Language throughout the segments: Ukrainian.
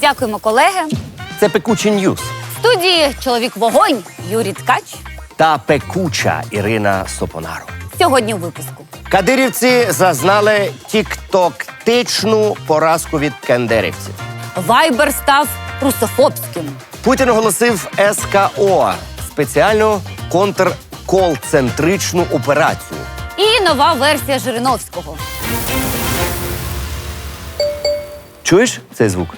Дякуємо, колеги. Це пекучі ньюс В студії чоловік вогонь Юрій Ткач. та пекуча Ірина Сопонару. Сьогодні у випуску. Кадирівці зазнали тіктоктичну поразку від кендерівців. Вайбер став русофобським. Путін оголосив СКО спеціальну контркол-центричну операцію. І нова версія Жириновського. Чуєш цей звук?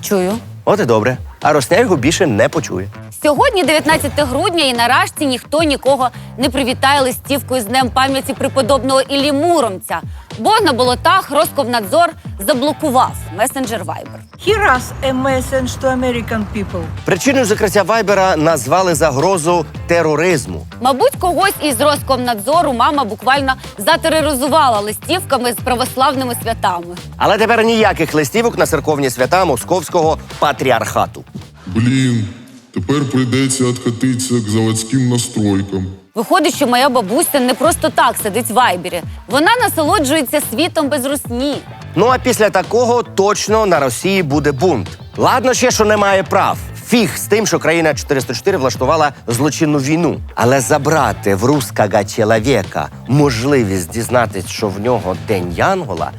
Чую. От і добре. А його більше не почує. Сьогодні, 19 грудня, і нарешті ніхто нікого не привітає листівкою з днем пам'яті преподобного Іллі Муромця. Бо на болотах Роскомнадзор заблокував месенджер Viber. Hear us a message to American people. Причиною закриття Вайбера назвали загрозу тероризму. Мабуть, когось із Роскомнадзору мама буквально затероризувала листівками з православними святами. Але тепер ніяких листівок на церковні свята московського патріархату. Блін, тепер прийдеться откатитися к заводським настройкам. Виходить, що моя бабуся не просто так сидить в вайбері. Вона насолоджується світом без русні. Ну а після такого точно на Росії буде бунт. Ладно ще, що немає прав. Фіг з тим, що країна 404 влаштувала злочинну війну. Але забрати в русского чоловіка можливість дізнатись, що в нього день Янгола,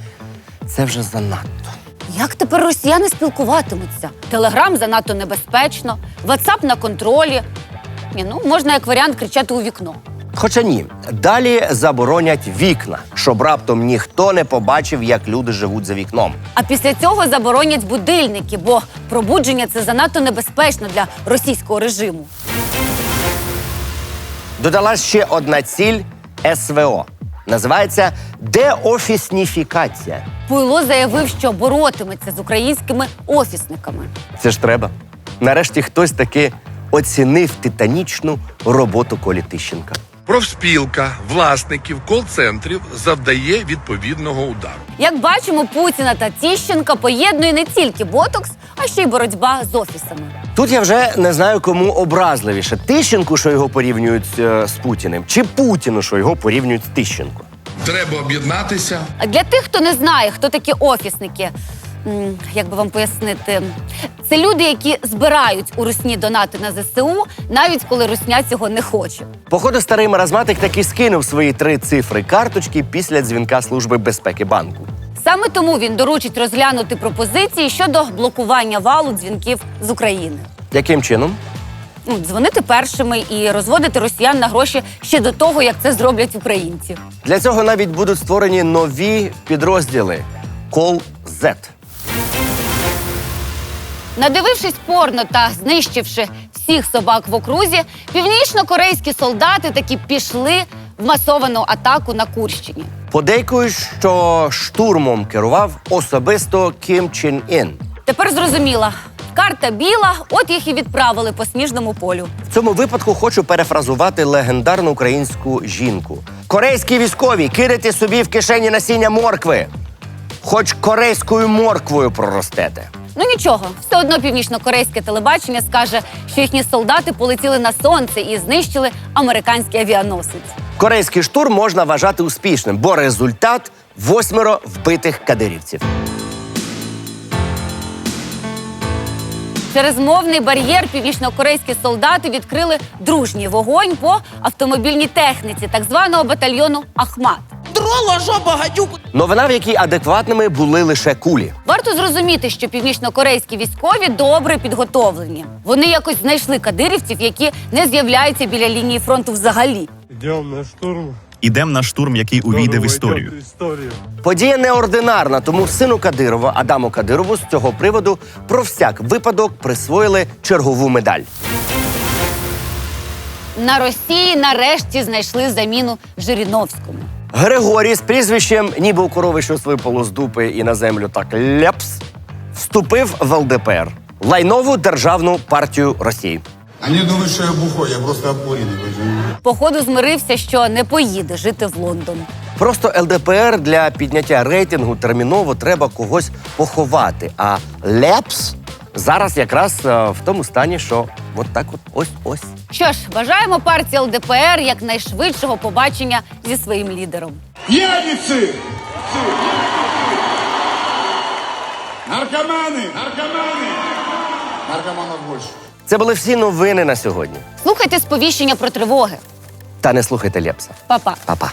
це вже занадто. Як тепер росіяни спілкуватимуться? Телеграм занадто небезпечно, Ватсап на контролі. Ні, ну можна як варіант кричати у вікно. Хоча ні, далі заборонять вікна, щоб раптом ніхто не побачив, як люди живуть за вікном. А після цього заборонять будильники, бо пробудження це занадто небезпечно для російського режиму. Додалась ще одна ціль СВО. Називається деофісніфікація. Пуйло заявив, що боротиметься з українськими офісниками. Це ж треба. Нарешті хтось таки оцінив титанічну роботу Колі Тищенка. Профспілка власників кол-центрів завдає відповідного удару. Як бачимо, Путіна та Тіщенка поєднує не тільки ботокс, а ще й боротьба з офісами. Тут я вже не знаю, кому образливіше Тищенку, що його порівнюють е, з Путіним, чи Путіну, що його порівнюють з Тищенко. Треба об'єднатися. А для тих, хто не знає, хто такі офісники, як би вам пояснити, це люди, які збирають у русні донати на ЗСУ, навіть коли русня цього не хоче. Походу, старий маразматик таки скинув свої три цифри карточки після дзвінка Служби безпеки банку. Саме тому він доручить розглянути пропозиції щодо блокування валу дзвінків з України. Яким чином? Ну, дзвонити першими і розводити росіян на гроші ще до того, як це зроблять українці. Для цього навіть будуть створені нові підрозділи Call Z. Надивившись порно та знищивши всіх собак в окрузі, північно-корейські солдати таки пішли в масовану атаку на Курщині. Подейкують, що штурмом керував особисто Кім Чен Ін. Тепер зрозуміла, карта біла, от їх і відправили по сніжному полю. В цьому випадку хочу перефразувати легендарну українську жінку. Корейські військові кидайте собі в кишені насіння моркви. Хоч корейською морквою проростете. Ну нічого, все одно північно-корейське телебачення скаже, що їхні солдати полетіли на сонце і знищили американський авіаносець. Корейський штурм можна вважати успішним, бо результат восьмеро вбитих кадирівців. Через мовний бар'єр північно-корейські солдати відкрили дружній вогонь по автомобільній техніці так званого батальйону Ахмат. Новина, в якій адекватними були лише кулі. Варто зрозуміти, що північно-корейські військові добре підготовлені. Вони якось знайшли кадирівців, які не з'являються біля лінії фронту взагалі. Идем на штурм. Ідем на штурм, який увійде в історію. Подія неординарна, тому сину Кадирова Адаму Кадирову з цього приводу про всяк випадок присвоїли чергову медаль. На Росії нарешті знайшли заміну Жириновському. Григорій з прізвищем, ніби у корови, що випало з дупи і на землю так ляпс, вступив в ЛДПР лайнову державну партію Росії. Они думают, что я бухой, я просто обкуренный. Походу змирився, що не поїде жити в Лондон. Просто ЛДПР для підняття рейтингу терміново треба когось поховати. А Лепс зараз якраз е, в тому стані, що от так от ось ось. Що ж, бажаємо партії ЛДПР якнайшвидшого побачення зі своїм лідером. Пьяницы! Наркоманы! Наркоманы! Наркоманов больше. Це були всі новини на сьогодні. Слухайте сповіщення про тривоги. Та не слухайте Лепса. Па-па. Па-па.